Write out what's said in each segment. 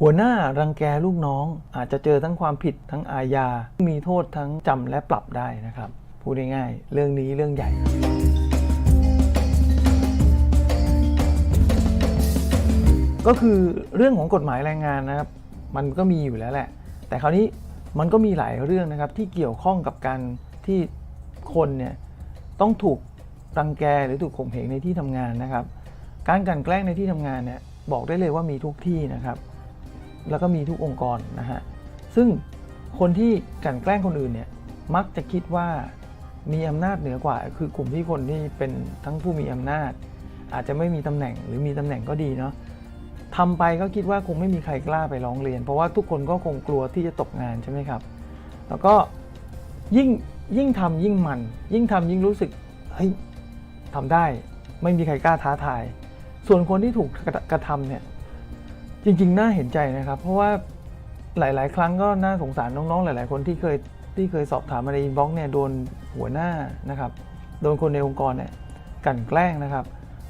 หัวหน้ารังแกลูกน้องอาจจะเจอทั้งความผิดทั้งอาญา มีโทษทั้งจำและปรับได้นะครับ พูดง่ายๆเรื่องนี้เรื่องใหญ่ก็คือเรื่องของกฎหมายแรงงานนะครับ มันก็มีอยู่แล้วแหละ แต่คราวนี้มันก็มีหลายเรื่องนะครับที่เกี่ยวข้องกับการที่คนเนี่ยต้องถูกรังแกหรือถูกข่มเหงในที่ทำงานนะครับ การกลันแกล้งในที่ทำงานเนี่ยบอกได้เลยว่ามีทุกที่นะครับ แล้วก็มีทุกองค์กรนะฮะซึ่งคนที่กันแกล้งคนอื่นเนี่ยมักจะคิดว่ามีอำนาจเหนือกว่า คือกลุ่มที่คนที่เป็นทั้งผู้มีอำนาจ อาจจะไม่มีตำแหน่งหรือมีตำแหน่งก็ดีเนาะทำไปก็คิดว่าคงไม่มีใครกล้าไปร้องเรียน เพราะว่าทุกคนก็คงกลัวที่จะตกงานใช่ไหมครับ แล้วก็ยิ่งยิ่งทำยิ่งมัน ยิ่งทำยิ่งรู้สึกเฮ้ยทำได้ ไม่มีใครกล้าท้าทาย ส่วนคนที่ถูกกระกระทำเนี่ย จริง ๆ น่าเห็นใจนะครับ เพราะว่าหลาย ๆ ครั้งก็น่าสงสารน้อง ๆ หลาย ๆ คนที่เคยที่เคยสอบถามมาในอินบ็อกซ์เนี่ยโดนหัวหน้านะครับ โดนคนในองค์กรเนี่ยกลั่นแกล้งนะครับ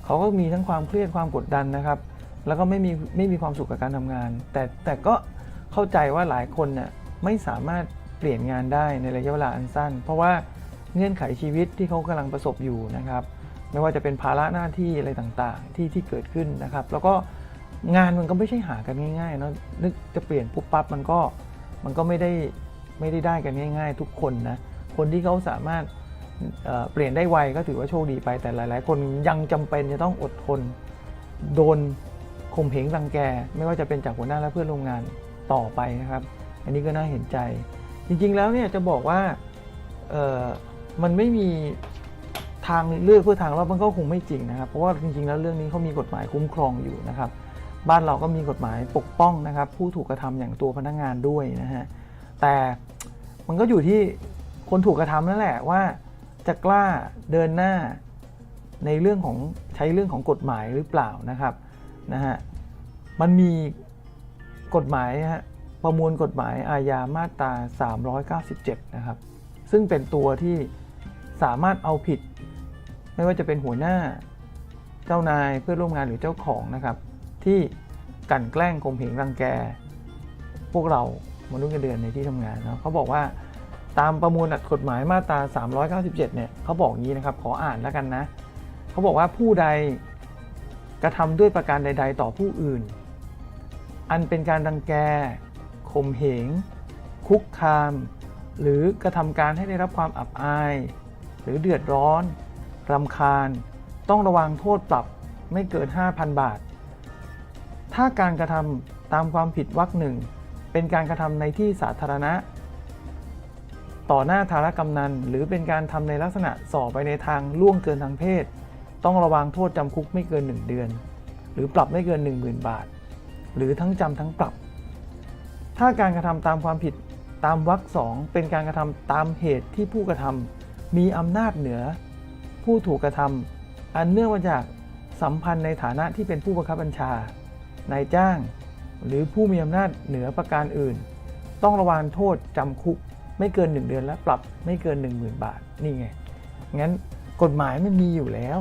เขาก็มีทั้งความเครียดความกดดันนะครับ แล้วก็ไม่มีไม่มีความสุขกับการทำงาน แต่แต่ก็เข้าใจว่าหลายคนเนี่ยไม่สามารถเปลี่ยนงานได้ในระยะเวลาอันสั้น เพราะว่าเงื่อนไขชีวิตที่เขากำลังประสบอยู่นะครับ ไม่ว่าจะเป็นภาระหน้าที่อะไรต่างๆ ที่ที่เกิดขึ้นนะครับ แล้วก็ งานมันก็ไม่ใช่หากันง่ายๆเนาะนึกจะเปลี่ยนปุ๊บปั๊บมันก็มันก็ไม่ได้ไม่ได้ได้กันง่าย ๆ ทุกคนนะคนที่เขาสามารถเเปลี่ยนได้ไวก็ถือว่าโชคดีไปแต่หลาย ๆ คนยังจำเป็นจะต้องอดทน โดนข่มเหงรังแก ไม่ว่าจะเป็นจากหัวหน้าและเพื่อนโร่วมงานต่อไปนะครับ อันนี้ก็น่าเห็นใจ จริง ๆ แล้วเนี่ยจะบอกว่าเออมันไม่มีทางเลือกเพื่อทางรอดมันก็คงไม่จริงนะครับ เพราะว่าจริง ๆ แล้วเรื่องนี้เขามีกฎหมายคุ้มครองอยู่นะครับ บ้านเราก็มีกฎหมายปกป้องนะครับผู้ถูกกระทำอย่างตัวพนักงานด้วยนะฮะแต่มันก็อยู่ที่คนถูกกระทำนั่นแหละว่า จะกล้าเดินหน้าในเรื่องของใช้เรื่องของกฎหมายหรือเปล่านะครับนะฮะมันมีกฎหมายฮะประมวลกฎหมายอาญามาตรา 397 นะครับ ซึ่งเป็นตัวที่สามารถเอาผิด ไม่ว่าจะเป็นหัวหน้าเจ้านายเพื่อนร่วมงานหรือเจ้าของนะครับ ที่กันแกล้งข่มเหงรังแก พวกเรามนุษย์เงินเดือนในที่ทำงานนะเขาบอกว่าตามประมวลกฎหมายมาตรา 397 เนี่ยเขาบอกงี้นะครับขออ่านแล้วกันนะเขาบอกว่าผู้ใดกระทำด้วยประการใด ๆ ต่อผู้อื่น อันเป็นการรังแกข่มเหง คุกคาม หรือกระทำการให้ได้รับความอับอาย หรือเดือดร้อนรำคาญ ต้องระวังโทษปรับไม่เกิน 5,000 บาท ถ้าการกระทำตามความผิดวรรคหนึ่งเป็นการกระทำในที่สาธารณะ ต่อหน้าธารกำนัน หรือเป็นการทำในลักษณะส่อไปในทางล่วงเกินทางเพศ ต้องระวังโทษจำคุกไม่เกิน 1 เดือน หรือปรับไม่เกิน 10,000 บาท หรือทั้งจำทั้งปรับ ถ้าการกระทำตามความผิดตามวรรคสองเป็นการกระทำตามเหตุที่ผู้กระทำมีอำนาจเหนือ ผู้ถูกกระทำอันเนื่องมาจากสัมพันธ์ในฐานะที่เป็นผู้บังคับบัญชา นายจ้าง หรือผู้มีอำนาจเหนือประการอื่น ต้องระวังโทษจำคุก ไม่เกิน 1 เดือนและปรับไม่เกิน 10,000 บาทนี่ไงงั้นกฎหมายมันมีอยู่แล้ว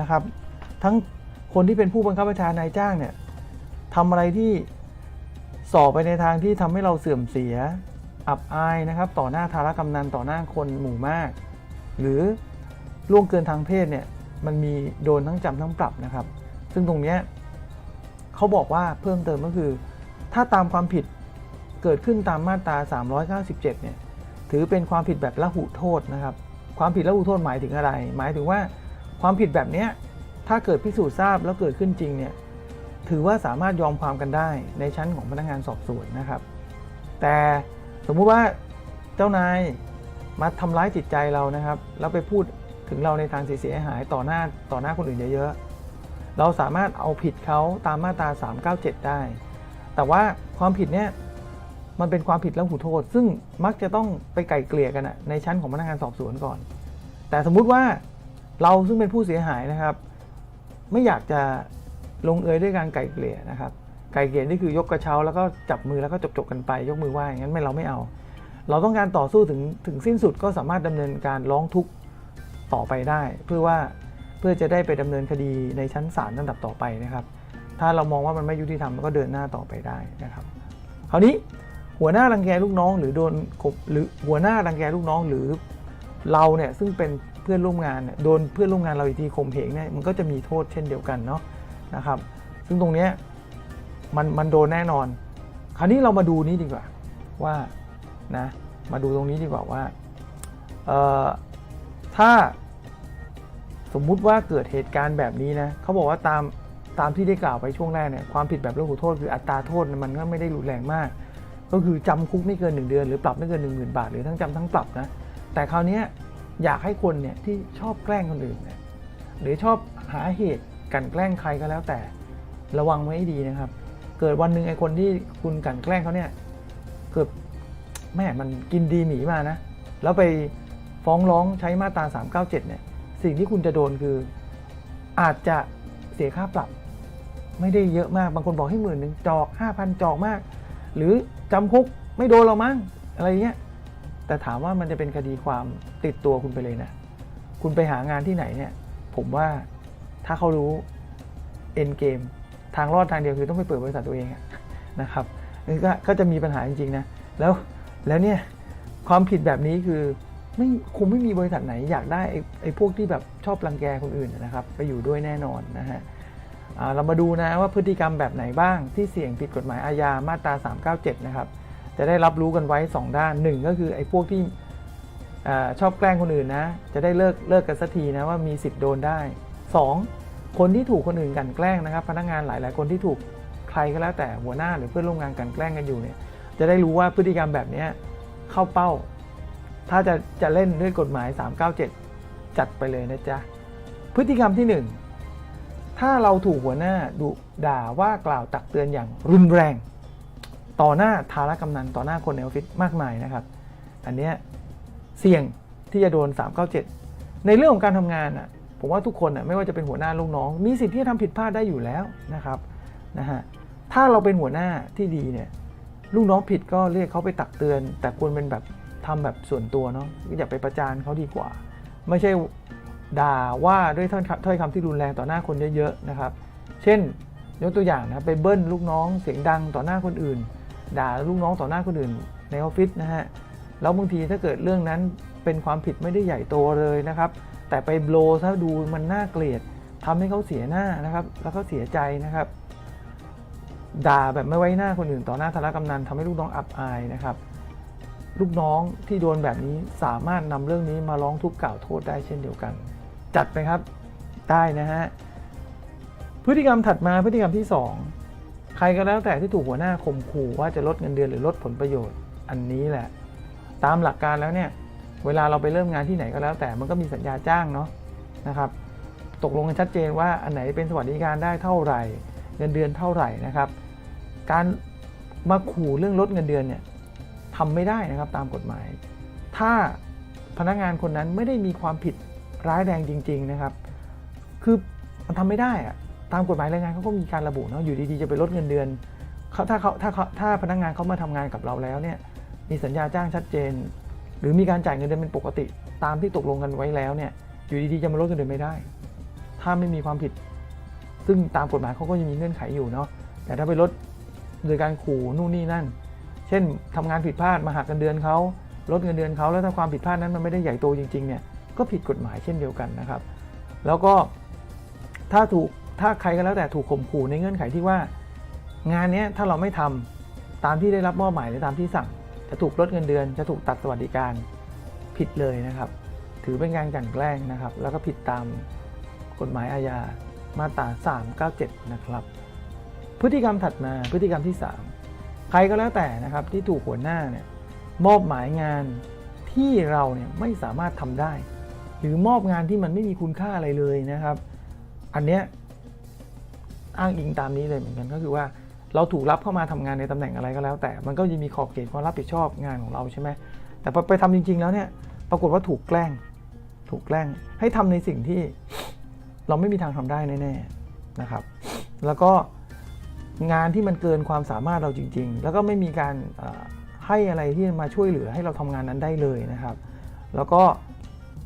นะครับ ทั้งคนที่เป็นผู้บังคับบัญชานายจ้างเนี่ยทำอะไรที่ส่อไปในทางที่ทำให้เราเสื่อมเสีย อับอายนะครับ ต่อหน้าธารกำนันต่อหน้าคนหมู่มาก หรือล่วงเกินทางเพศเนี่ยมันมีโดนทั้งจำทั้งปรับนะครับ ซึ่งตรงเนี้ย เขาบอกว่าเพิ่มเติมก็คือ ถ้าตามความผิดเกิดขึ้นตามมาตรา 397 เนี่ย ถือเป็นความผิดแบบละหุโทษนะครับ ความผิดละหุโทษหมายถึงอะไร หมายถึงว่าความผิดแบบเนี้ยถ้าเกิดพิสูจน์ทราบแล้วเกิดขึ้นจริงเนี่ย ถือว่าสามารถยอมความกันได้ในชั้นของพนักงานสอบสวนนะครับ แต่สมมุติว่าเจ้านายมาทำร้ายจิตใจเรานะครับ แล้วไปพูดถึงเราในทางเสียหายต่อหน้าต่อหน้าคนอื่นเยอะๆ เราสามารถเอาผิดเขาตามมาตรา 397 ได้ แต่ว่าความผิดเนี้ยมันเป็นความผิดแล้วหูโทษ ซึ่งมักจะต้องไปไก่เกลี่ยกันอะในชั้นของพนักงานสอบสวนก่อน แต่สมมุติว่าเราซึ่งเป็นผู้เสียหายนะครับ ไม่อยากจะลงเอยด้วยการไก่เกลี่ยนะครับ ไก่เกลี่ยนี่คือยกกระเช้าแล้วก็จับมือแล้วก็จบๆกันไป ยกมือไหว้งั้นไม่เราไม่เอา เราต้องการต่อสู้ถึงถึงสิ้นสุดก็สามารถดำเนินการร้องทุกข์ต่อไปได้ เพื่อว่า เพื่อจะได้ไปดำเนินคดีในชั้นศาลลำดับต่อไปนะครับ ถ้าเรามองว่ามันไม่ยุติธรรมมันก็เดินหน้าต่อไปได้นะครับ คราวนี้หัวหน้ารังแกลูกน้อง หรือโดนกบหรือหัวหน้ารังแกลูกน้องหรือเราเนี่ยซึ่งเป็นเพื่อนร่วมงานเนี่ยโดนเพื่อนร่วมงานเราอีกทีข่มเหงเนี่ยมันก็จะมีโทษเช่นเดียวกันเนาะนะครับ ซึ่งตรงเนี้ยมันมันโดนแน่นอน คราวนี้เรามาดูนี้ดีกว่าว่านะมาดูตรงนี้ดีกว่าว่าถ้า สมมุติว่าเกิดเหตุการณ์แบบนี้นะเขาบอกว่าตามตามที่ได้กล่าวไปช่วงแรกเนี่ยความผิดแบบเรื่องหูโทษคืออัตราโทษมันก็ไม่ได้รุนแรงมาก ก็คือจำคุกไม่เกิน 1 เดือน หรือปรับไม่เกิน 1 0,000 บาท หรือทั้งจำทั้งปรับนะแต่คราวนี้อยากให้คนเนี่ยที่ชอบแกล้งคนอื่นเนี่ยหรือชอบหาเหตุกันแกล้งใครก็แล้วแต่ระวังไว้ให้ดีนะครับ เกิดวันหนึ่งไอ้คนที่คุณกันแกล้งเขาเนี่ยเกิดแม่มันกินดีหมีมานะแล้วไปฟ้องร้องใช้มาตรา397เนี่ย สิ่งที่คุณจะโดนคือ อาจจะเสียค่าปรับ ไม่ได้เยอะมากบางคนบอกให้หมื่นหนึ่งจอก5,000จอกมาก หรือจำคุกไม่โดนเรามั้งอะไรเงี้ยแต่ถามว่ามันจะเป็นคดีความติดตัวคุณไปเลยนะ คุณไปหางานที่ไหนเนี่ย ผมว่าถ้าเขารู้เอ็นเกมทางรอดทางเดียวคือต้องไปเปิดบริษัทตัวเองนะครับนี่ก็จะมีปัญหาจริงๆนะแล้วแล้วเนี่ยความผิดแบบนี้คือ ไม่คงไม่มีบริษัทไหนอยากได้ไอ้ไอพวกที่แบบชอบรังแกคนอื่นนะครับ ไปอยู่ด้วยแน่นอนนะฮะเรามาดูนะว่าพฤติกรรมแบบไหนบ้างที่เสี่ยงผิดกฎหมายอาญามาตรา 397 นะครับ จะได้รับรู้กันไว้ 2 ด้าน 1 ก็คือไอ้พวกที่อชอบแกล้งคนอื่นนะ จะได้เลิกเลิกกันสักทีนะว่ามีสิทธิ์โดนได้ 2 คนที่ถูกคนอื่นกลันแกล้งนะครับ พนักงานหลาย ๆ คนที่ถูกใครก็แล้วแต่หัวหน้าหรือเพื่อนร่วมงานกลันแกล้งกันอยู่เนี่ยจะได้รู้ว่าพฤติกรรมแบบนี้เข้าเป้า ถ้าจะจะเล่นด้วยกฎหมาย 397 จัดไปเลยนะจ๊ะ พฤติกรรมที่หนึ่งถ้าเราถูกหัวหน้าดุด่าว่ากล่าวตักเตือนอย่างรุนแรง ต่อหน้าทารกำนันต่อหน้าคนในออฟฟิศมากมายนะครับ อันเนี้ยเสี่ยงที่จะโดน 397 ในเรื่องของการทำงานอะผมว่าทุกคนอะไม่ว่าจะเป็นหัวหน้าลูกน้อง มีสิทธิ์ที่จะทำผิดพลาดได้อยู่แล้วนะครับนะฮะถ้าเราเป็นหัวหน้าที่ดีเนี่ยลูกน้องผิดก็เรียกเขาไปตักเตือน แต่ควรเป็นแบบ ทำแบบส่วนตัวเนาะอย่าไปประจานเขาดีกว่า ไม่ใช่ด่าว่าด้วยถ้อยคำถ้อยคำที่รุนแรงต่อหน้าคนเยอะๆนะครับ เช่นยกตัวอย่างนะไปเบิ้ลลูกน้องเสียงดังต่อหน้าคนอื่น ด่าลูกน้องต่อหน้าคนอื่นในออฟฟิศนะฮะแล้วบางทีถ้าเกิดเรื่องนั้นเป็นความผิดไม่ได้ใหญ่โตเลยนะครับ แต่ไปโบลซะดูมันน่าเกลียดทำให้เขาเสียหน้านะครับ แล้วก็เสียใจนะครับ ด่าแบบไม่ไว้หน้าคนอื่นต่อหน้าธารกำนันทำให้ลูกน้องอับอายนะครับ ลูกน้องที่โดนแบบนี้สามารถนำเรื่องนี้มาร้องทุกข์กล่าวโทษได้เช่นเดียวกัน จัดไปครับได้นะฮะพฤติกรรมถัดมาพฤติกรรมที่ 2 ใครก็แล้วแต่ที่ถูกหัวหน้าข่มขู่ว่าจะลดเงินเดือนหรือลดผลประโยชน์อันนี้แหละ ตามหลักการแล้วเนี่ยเวลาเราไปเริ่มงานที่ไหนก็แล้วแต่มันก็มีสัญญาจ้างเนาะนะครับตกลงกันชัดเจนว่าอันไหนเป็นสวัสดิการได้เท่าไหร่ เงินเดือนเท่าไหร่นะครับ การมาขู่เรื่องลดเงินเดือนเนี่ย ทำไม่ได้นะครับตามกฎหมาย ถ้าพนักงานคนนั้นไม่ได้มีความผิดร้ายแรงจริง ๆนะครับ คือมันทำไม่ได้อะตามกฎหมายแรงงานเขาก็มีการระบุเนาะอยู่ดีๆจะไปลดเงินเดือนเขาถ้าเขาถ้าเขาถ้าพนักงานเขามาทำงานกับเราแล้วเนี่ยมีสัญญาจ้างชัดเจน หรือมีการจ่ายเงินเดือนเป็นปกติ ตามที่ตกลงกันไว้แล้วเนี่ยอยู่ดีๆจะมาลดเงินเดือนไม่ได้ ถ้าไม่มีความผิด ซึ่งตามกฎหมายเขาก็ยังมีเงื่อนไขอยู่เนาะแต่ถ้าไปลดโดยการขู่นู่นนี่นั่น เช่นทำงานผิดพลาดมาหักเงินเดือนเขาลดเงินเดือนเขาแล้วถ้าความผิดพลาดนั้นมันไม่ได้ใหญ่โตจริงๆเนี่ยก็ผิดกฎหมายเช่นเดียวกันนะครับ แล้วก็ถ้าถูกถ้าใครก็แล้วแต่ถูกข่มขู่ในเงื่อนไขที่ว่า งานนี้ถ้าเราไม่ทำตามที่ได้รับมอบหมายหรือตามที่สั่ง จะถูกลดเงินเดือน จะถูกตัดสวัสดิการผิดเลยนะครับ ถือเป็นการกลั่นแกล้งนะครับ แล้วก็ผิดตามกฎหมายอาญามาตรา397 นะครับ พฤติกรรมถัดมาพฤติกรรมที่ 3 ใครก็แล้วแต่นะครับที่ถูกหัวหน้าเนี่ยมอบหมายงานที่เราเนี่ยไม่สามารถทำได้ หรือมอบงานที่มันไม่มีคุณค่าอะไรเลยนะครับ อันเนี้ยอ้างอิงตามนี้เลยเหมือนกันก็คือว่าเราถูกรับเข้ามาทำงานในตำแหน่งอะไรก็แล้ว แต่มันก็จะมีขอบเขตความรับผิดชอบงานของเราใช่ไหมแต่พอไปทำจริง ๆ แล้วเนี่ยปรากฏว่าถูกแกล้ง ถูกแกล้งให้ทำในสิ่งที่เราไม่มีทางทำได้แน่ๆนะครับ แล้วก็ งานที่มันเกินความสามารถเราจริง ๆ แล้วก็ไม่มีการให้อะไรที่มาช่วยเหลือให้เราทำงานนั้นได้เลยนะครับ แล้วก็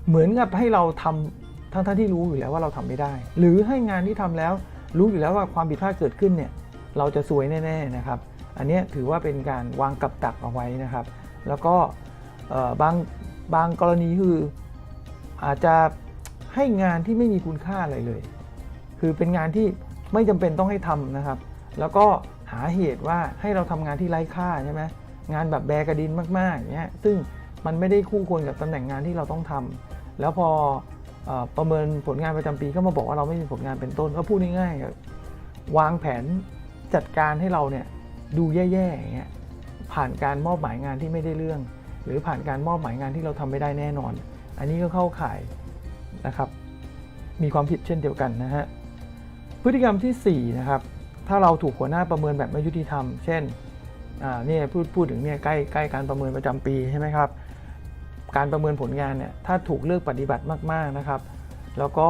เหมือนกับให้เราทำทั้งๆที่รู้อยู่แล้วว่าเราทำไม่ได้ หรือให้งานที่ทำแล้วรู้อยู่แล้วว่าความผิดพลาดเกิดขึ้นเนี่ยเราจะซวยแน่ๆนะครับ อันนี้ถือว่าเป็นการวางกับดักเอาไว้นะครับ แล้วก็บางบางกรณีคืออาจจะให้งานที่ไม่มีคุณค่าอะไรเลย คือเป็นงานที่ไม่จำเป็นต้องให้ทำนะครับ แล้วก็หาเหตุว่าให้เราทำงานที่ไร้ค่าใช่ไหมงานแบบแบกระดินมากๆอย่างเงี้ยซึ่งมันไม่ได้คู่ควรกับตำแหน่งงานที่เราต้องทำแล้วพออประเมินผลงานประจำปีก็มาบอกว่าเราไม่มีผลงานเป็นต้นก็พูดง่ายๆวางแผนจัดการให้เราเนี่ยดูแย่ๆอย่างเงี้ยผ่านการมอบหมายงานที่ไม่ได้เรื่อง หรือผ่านการมอบหมายงานที่เราทำไม่ได้แน่นอน อันนี้ก็เข้าข่ายนะครับ มีความผิดเช่นเดียวกันนะฮะพฤติกรรมทีสี่4นะครับ ถ้าเราถูกหัวหน้าประเมินแบบไม่ยุติธรรม เช่นเนี่ยพูดพูดถึงเนี่ยใกล้ใกล้การประเมินประจำปีใช่ไหมครับ การประเมินผลงานเนี่ยถ้าถูกเลือกปฏิบัติมากๆนะครับ แล้วก็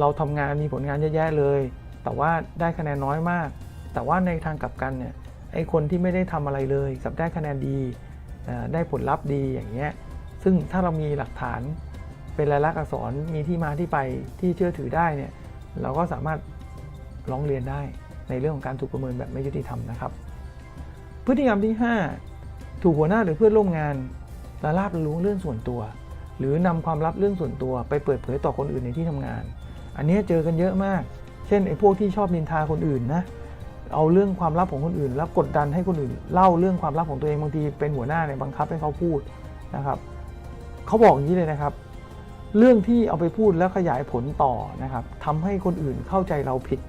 เราทำงานมีผลงานเยอะแยะเลย แต่ว่าได้คะแนนน้อยมาก แต่ว่าในทางกลับกันเนี่ยไอ้คนที่ไม่ได้ทำอะไรเลยกลับได้คะแนนดีได้ผลลัพธ์ดีอย่างเงี้ยซึ่งถ้าเรามีหลักฐานเป็นลายลักษณ์อักษรมีที่มาที่ไปที่เชื่อถือได้เนี่ยเราก็สามารถร้องเรียนได้ ในเรื่องของการถูกประเมินแบบไม่ยุติธรรมนะครับ พฤติกรรมที่ 5 ถูกหัวหน้าหรือเพื่อนร่วมงานละลาบล้วงเรื่องส่วนตัว หรือนำความลับเรื่องส่วนตัว ไปเปิดเผยต่อคนอื่นในที่ทำงาน อันนี้เจอกันเยอะมาก เช่นไอ้พวกที่ชอบนินทาคนอื่นนะเอาเรื่องความลับของคนอื่น แล้วกดดันให้คนอื่น เล่าเรื่องความลับของตัวเองบางทีเป็นหัวหน้าเนี่ยบังคับให้เขาพูดนะครับเขาบอกอย่างนี้เลยนะครับ เรื่องที่เอาไปพูดแล้วขยายผลต่อนะครับทำให้คนอื่นเข้าใจเราผิด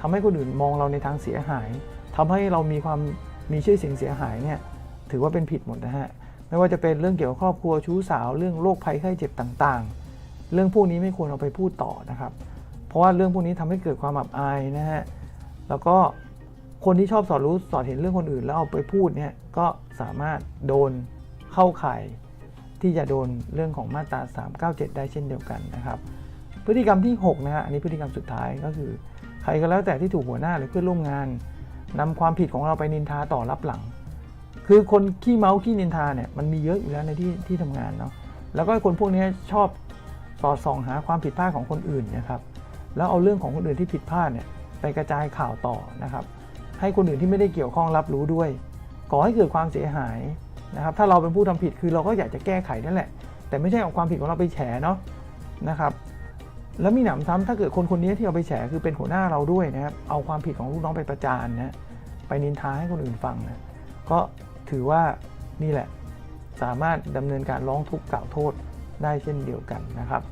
ทำให้คนอื่นมองเราในทางเสียหายทำให้เรามีความมีชื่อเสียงเสียหายเนี่ยถือว่าเป็นผิดหมดนะฮะไม่ว่าจะเป็นเรื่องเกี่ยวกับครอบครัวชู้สาว เรื่องโรคภัยไข้เจ็บต่างๆ เรื่องพวกนี้ไม่ควรเอาไปพูดต่อนะครับ เพราะว่าเรื่องพวกนี้ทำให้เกิดความอับอายนะฮะแล้วก็คนที่ชอบสอดรู้สอดเห็นเรื่องคนอื่น แล้วเอาไปพูดเนี่ยก็สามารถโดนเข้าข่ายที่จะโดนเรื่องของมาตรา 397 ได้เช่นเดียวกันนะครับ พฤติกรรมที่ 6 นะฮะอันนี้พฤติกรรมสุดท้ายก็คือ ใครก็แล้วแต่ที่ถูกหัวหน้าหรือเพื่อนร่วมงานนำความผิดของเราไปนินทาต่อรับหลัง คือคนขี้เมาขี้นินทาเนี่ยมันมีเยอะอยู่แล้วในที่ที่ทำงานเนาะแล้วก็คนพวกนี้ชอบสอดส่องหาความผิดพลาดของคนอื่นนะครับแล้วเอาเรื่องของคนอื่นที่ผิดพลาดเนี่ยไปกระจายข่าวต่อนะครับ ให้คนอื่นที่ไม่ได้เกี่ยวข้องรับรู้ด้วย ก่อให้เกิดความเสียหายนะครับ ถ้าเราเป็นผู้ทำผิดคือเราก็อยากจะแก้ไขนั่นแหละ แต่ไม่ใช่เอาความผิดของเราไปแฉเนาะนะครับ แล้วมีหนำซ้ำถ้าเกิดคนคนนี้ที่เอาไปแฉคือเป็นหัวหน้าเราด้วยนะครับเอาความผิดของลูกน้องไปประจานนะไปนินทาให้คนอื่นฟังนะก็ถือว่านี่แหละสามารถดำเนินการร้องทุกข์กล่าวโทษได้เช่นเดียวกันนะครับ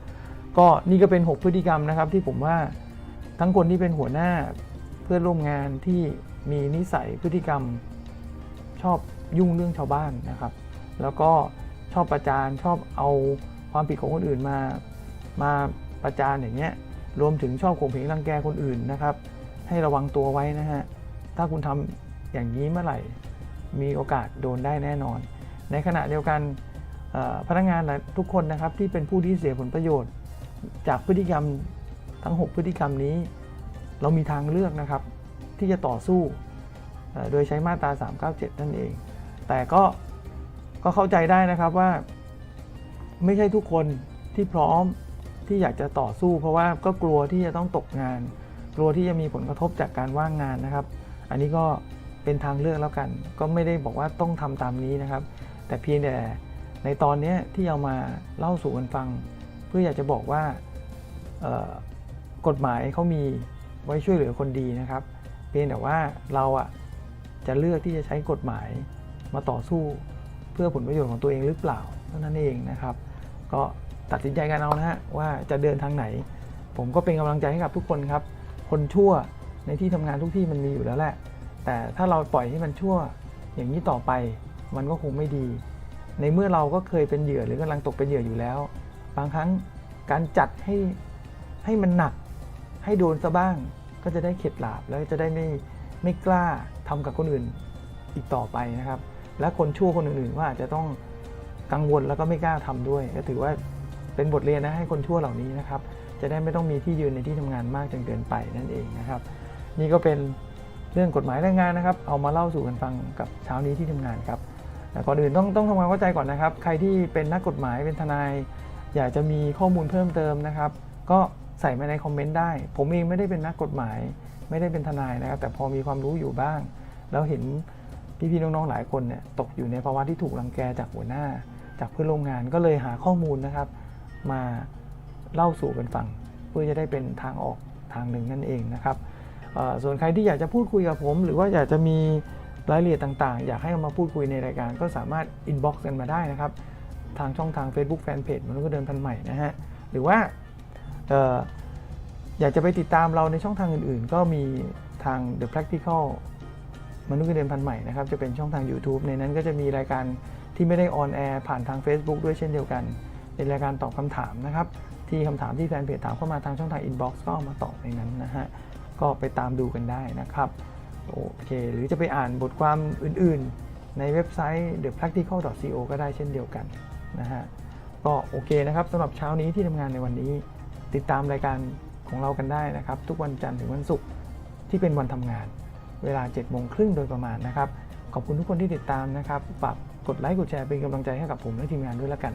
ก็นี่ก็เป็น 6 พฤติกรรมนะครับที่ผมว่าทั้งคนที่เป็นหัวหน้าเพื่อนร่วมงานที่มีนิสัยพฤติกรรมชอบยุ่งเรื่องชาวบ้านนะครับ แล้วก็ชอบประจานชอบเอาความผิดของคนอื่นมามา ประจานอย่างเงี้ยรวมถึงชอบข่มเหงรังแกคนอื่นนะครับ ให้ระวังตัวไว้นะฮะถ้าคุณทำอย่างนี้เมื่อไหร่ มีโอกาสโดนได้แน่นอน ในขณะเดียวกันพนักงานทุกคนนะครับที่เป็นผู้ที่เสียผลประโยชน์ จากพฤติกรรมทั้ง 6 พฤติกรรมนี้ เรามีทางเลือกนะครับ ที่จะต่อสู้โดยใช้มาตรา 397 นั่นเอง แต่ก็ก็เข้าใจได้นะครับว่า ไม่ใช่ทุกคนที่พร้อม ที่อยากจะต่อสู้ เพราะว่าก็กลัวที่จะต้องตกงาน กลัวที่จะมีผลกระทบจากการว่างงานนะครับ อันนี้ก็เป็นทางเลือกแล้วกัน ก็ไม่ได้บอกว่าต้องทำตามนี้นะครับ แต่เพียงแต่ในตอนนี้ที่เอามาเล่าสู่กันฟัง เพื่ออยากจะบอกว่ากฎหมายเขามีไว้ช่วยเหลือคนดีนะครับ เพียงแต่ว่าเราอะจะเลือกที่จะใช้กฎหมายมาต่อสู้เพื่อผลประโยชน์ของตัวเองหรือเปล่าเท่านั้นเองนะครับ ก็ ตัดสินใจกันเอานะฮะว่าจะเดินทางไหน ผมก็เป็นกำลังใจให้กับทุกคนครับ คนชั่วในที่ทำงานทุกที่มันมีอยู่แล้วแหละ แต่ถ้าเราปล่อยให้มันชั่วอย่างนี้ต่อไป มันก็คงไม่ดี ในเมื่อเราก็เคยเป็นเหยื่อหรือกำลังตกเป็นเหยื่ออยู่แล้ว บางครั้งการจัดให้ให้มันหนัก ให้โดนซะบ้าง ก็จะได้เข็ดหลาบแล้วจะได้ไม่ไม่กล้าทำกับคนอื่นอีกต่อไปนะครับ และคนชั่วคนอื่นๆก็อาจจะต้องกังวลแล้วก็ไม่กล้าทำด้วย ก็ถือว่า เป็นบทเรียนนะให้คนชั่วเหล่านี้นะครับ จะได้ไม่ต้องมีที่ยืนในที่ทำงานมากจนเกินไปนั่นเองนะครับ นี่ก็เป็นเรื่องกฎหมายแรงงานนะครับ เอามาเล่าสู่กันฟังกับเช้านี้ที่ทำงานครับแต่ก่อนอื่นต้องต้องทำความเข้าใจก่อนนะครับ ใครที่เป็นนักกฎหมายเป็นทนาย อยากจะมีข้อมูลเพิ่มเติมนะครับ ก็ใส่มาในคอมเมนต์ได้ ผมเองไม่ได้เป็นนักกฎหมาย ไม่ได้เป็นทนายนะครับ แต่พอมีความรู้อยู่บ้าง แล้วเห็นพี่ๆน้องๆหลายคนเนี่ยตกอยู่ในภาวะที่ถูกรังแกจากหัวหน้า จากเพื่อนร่วมงานก็เลยหาข้อมูลนะครับ มาเล่าสู่กันฟัง เพื่อจะได้เป็นทางออกทางหนึ่งนั่นเองนะครับส่วนใครที่อยากจะพูดคุยกับผม หรือว่าอยากจะมีรายละเอียดต่างๆ อยากให้เอามาพูดคุยในรายการก็สามารถอินบ็อกซ์กันมาได้นะครับ ทางช่องทาง Facebook Fanpage มนุษย์เงินเดือนพันใหม่นะฮะ หรือว่าอออยากจะไปติดตามเราในช่องทางอื่นๆ ก็มีทาง The Practical มนุษย์เงินเดือนพันใหม่นะครับ จะเป็นช่องทาง YouTube ในนั้นก็จะมีรายการที่ไม่ได้ออนแอร์ผ่านทาง Facebook ด้วยเช่นเดียวกัน เป็นรายการตอบคำถามนะครับ ที่คำถามที่แฟนเพจถามเข้ามาทางช่องทางอินบ็อกซ์ก็เอามาตอบในนั้นนะฮะก็ไปตามดูกันได้นะครับโอเค หรือจะไปอ่านบทความอื่นๆ ในเว็บไซต์ thepractical.co ก็ได้เช่นเดียวกันนะฮะก็โอเคนะครับสำหรับเช้านี้ที่ทำงานในวันนี้ ติดตามรายการของเรากันได้นะครับ ทุกวันจันทร์ถึงวันศุกร์ที่เป็นวันทำงาน เวลา7โมงครึ่งโดยประมาณนะครับ ขอบคุณทุกคนที่ติดตามนะครับฝากกดไลค์กดแชร์เป็นกำลังใจให้กับผมและทีมงานด้วยละกัน